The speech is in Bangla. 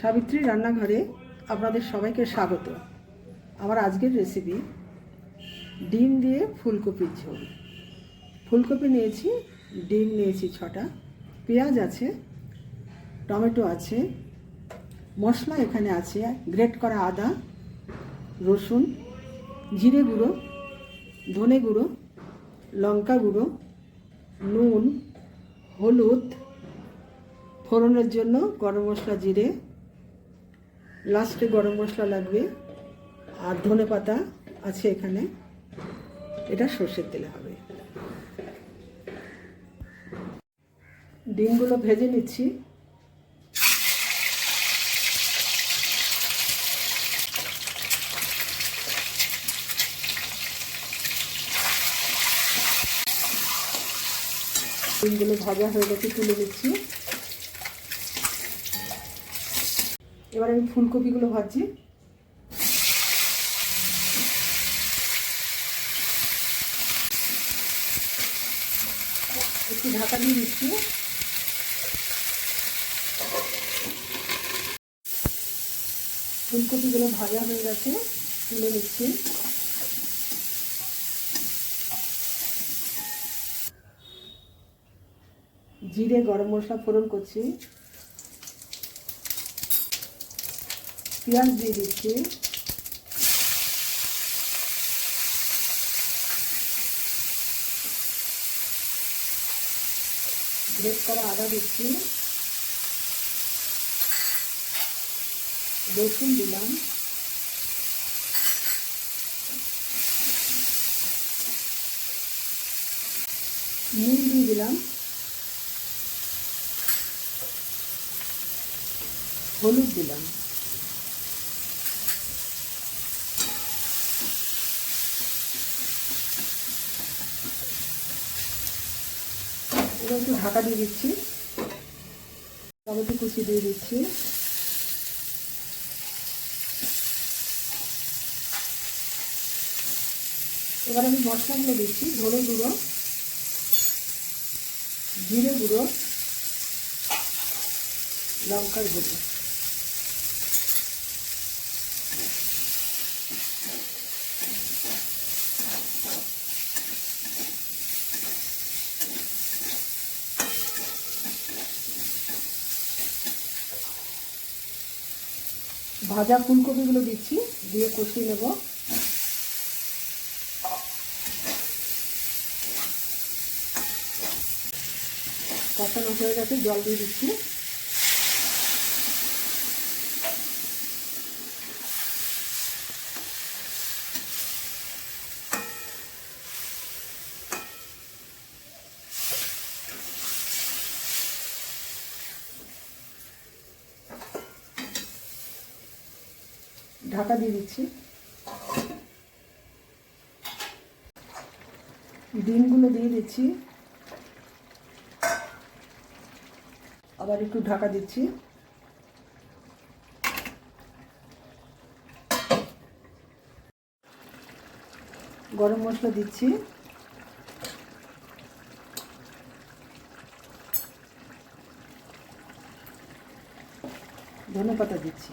সাবিত্রী রান্নাঘরে আপনাদের সবাইকে স্বাগত। আমার আজকের রেসিপি ডিম দিয়ে ফুলকপির ঝোল। ফুলকপি নিয়েছি, ডিম নিয়েছি ছটা, পেঁয়াজ আছে, টমেটো আছে, মশলা এখানে আছে, গ্রেট করা আদা, রসুন, জিরে গুঁড়ো, ধনে গুঁড়ো, লঙ্কা গুঁড়ো, নুন, হলুদ, ফোড়নের জন্য গরম মশলা জিরে লাস্টে গরম মশলা লাগবে আর ধনে পাতা আছে এখানে। এটা সর্ষের তেলে হবে। ডিমগুলো ভেজে নিচ্ছি। ডিমগুলো ভাজা হয়ে গেছে, তুলে নিচ্ছি। এবার আমি ফুলকপিগুলো ভাজছি। একটু ঢাকা দিয়ে দিচ্ছি। ফুলকপিগুলো ভাজা হয়ে গেছে, তুলে নিচ্ছি। জিরে, গরম মশলা ফোড়ন করছি। পেঁয়াজ দিয়ে দিচ্ছি গ্রেট করা আদা দিচ্ছি রসুন দিলাম নুন দিয়ে দিলাম হলুদ দিলাম এবার একটু ঢাকা দিয়ে দিচ্ছি। টমেটো কুচি দিয়ে দিচ্ছি। এবার আমি মশলা মশলাগুলো দিচ্ছি, ধনে গুঁড়ো, জিরে গুঁড়ো, লঙ্কার গুঁড়ো। ভাজা ফুলকপিগুলো দিচ্ছি দিয়ে কষিয়ে নেব। কষানো হয়ে গেছে জল দিয়ে দিচ্ছি। ঢাকা দিয়ে দিচ্ছি। ডিমগুলো দিয়ে দিচ্ছি। আবার একটু ঢাকা দিচ্ছি। গরম মশলা দিচ্ছি। ধনে পাতা দিচ্ছি।